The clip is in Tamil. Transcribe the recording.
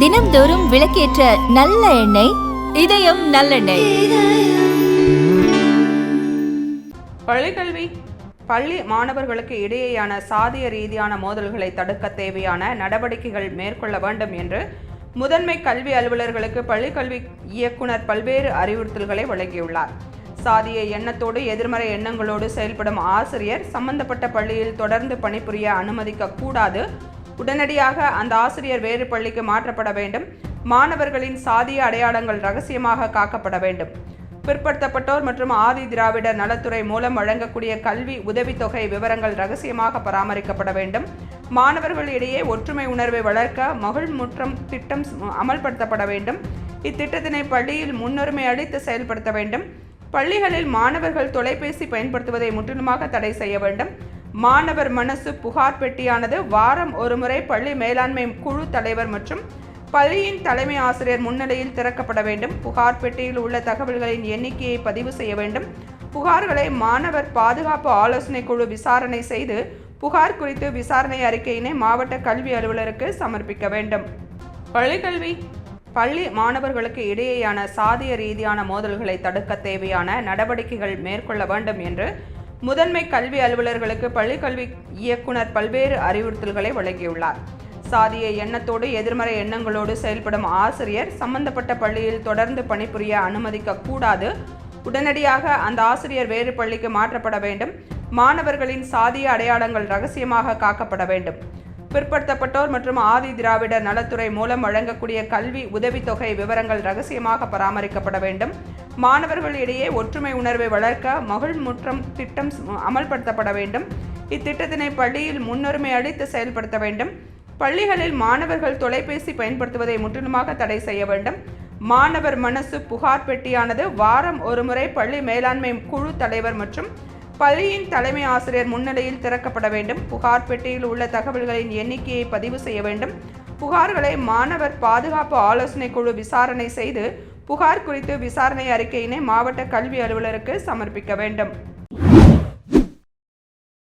தினம்தோறும் விளக்கேற்ற நல்ல எண்ணெய் இதயம் நல்லெண்ணெய். பள்ளிக்கல்வி பள்ளி மாணவர்களுக்கு இடையேயான சாதிய ரீதியான மோதல்களை தடுக்க தேவையான நடவடிக்கைகள் மேற்கொள்ள வேண்டும் என்று முதன்மை கல்வி அலுவலர்களுக்கு பள்ளிக்கல்வி இயக்குனர் பல்வேறு அறிவுறுத்தல்களை வழங்கியுள்ளார். சாதிய எண்ணத்தோடு எதிர்மறை எண்ணங்களோடு செயல்படும் ஆசிரியர் சம்பந்தப்பட்ட பள்ளியில் தொடர்ந்து பணிபுரிய அனுமதிக்க கூடாது உடனடியாக அந்த ஆசிரியர் வேறு பள்ளிக்கு மாற்றப்பட வேண்டும். மாணவர்களின் சாதிய அடையாளங்கள் ரகசியமாக காக்கப்பட வேண்டும். பிற்படுத்தப்பட்டோர் மற்றும் ஆதி திராவிடர் நலத்துறை மூலம் வழங்கக்கூடிய கல்வி உதவித்தொகை விவரங்கள் ரகசியமாக பராமரிக்கப்பட வேண்டும். மாணவர்களிடையே ஒற்றுமை உணர்வை வளர்க்க மகிழ்முற்றம் திட்டம் அமல்படுத்தப்பட வேண்டும். இத்திட்டத்தினை பள்ளியில் முன்னுரிமை அளித்து செயல்படுத்த வேண்டும். பள்ளிகளில் மாணவர்கள் தொலைபேசி பயன்படுத்துவதை முற்றிலுமாக தடை செய்ய வேண்டும். மாணவர் மனசு புகார் பெட்டியானது வாரம் ஒருமுறை பள்ளி மேலாண்மை குழு தலைவர் மற்றும் பள்ளியின் தலைமை ஆசிரியர் முன்னிலையில் திறக்கப்பட வேண்டும். புகார் பெட்டியில் உள்ள தகவல்களின் எண்ணிக்கையை பதிவு செய்ய வேண்டும். புகார்களை மாணவர் பாதுகாப்பு ஆலோசனை குழு விசாரணை செய்து புகார் குறித்து விசாரணை அறிக்கையினை மாவட்ட கல்வி அலுவலருக்கு சமர்ப்பிக்க வேண்டும். பள்ளிக்கல்வி பள்ளி மாணவர்களுக்கு இடையேயான சாதிய ரீதியான மோதல்களை தடுக்க தேவையான நடவடிக்கைகள் மேற்கொள்ள வேண்டும் என்று முதன்மை கல்வி அலுவலர்களுக்கு பள்ளிக்கல்வி இயக்குனர் பல்வேறு அறிவுறுத்தல்களை வழங்கியுள்ளார். சாதிய எண்ணத்தோடு எதிர்மறை எண்ணங்களோடு செயல்படும் ஆசிரியர் சம்பந்தப்பட்ட பள்ளியில் தொடர்ந்து பணிபுரிய அனுமதிக்க கூடாது உடனடியாக அந்த ஆசிரியர் வேறு பள்ளிக்கு மாற்றப்பட வேண்டும். மாணவர்களின் சாதிய அடையாளங்கள் ரகசியமாக காக்கப்பட வேண்டும். பிற்படுத்தப்பட்டோர் மற்றும் ஆதி திராவிடர் நலத்துறை மூலம் வழங்கக்கூடிய கல்வி உதவித்தொகை விவரங்கள் ரகசியமாக பராமரிக்கப்பட வேண்டும். மாணவர்கள் இடையே ஒற்றுமை உணர்வை வளர்க்க மகிழ்முற்றம் திட்டம் அமல்படுத்தப்பட வேண்டும். இத்திட்டத்தினை பள்ளியில் முன்னுரிமை அளித்து செயல்படுத்த வேண்டும். பள்ளிகளில் மாணவர்கள் தொலைபேசி பயன்படுத்துவதை முற்றிலுமாக தடை செய்ய வேண்டும். மாணவர் மனசு புகார் பெட்டியானது வாரம் ஒருமுறை பள்ளி மேலாண்மை குழு தலைவர் மற்றும் பள்ளியின் தலைமை ஆசிரியர் முன்னிலையில் திறக்கப்பட வேண்டும். புகார் பெட்டியில் உள்ள தகவல்களின் எண்ணிக்கையை பதிவு செய்ய வேண்டும். புகார்களை மாணவர் பாதுகாப்பு ஆலோசனை குழு விசாரணை செய்து புகார் குறித்து விசாரணை அறிக்கையினை மாவட்ட கல்வி அலுவலருக்கு சமர்ப்பிக்க வேண்டும்.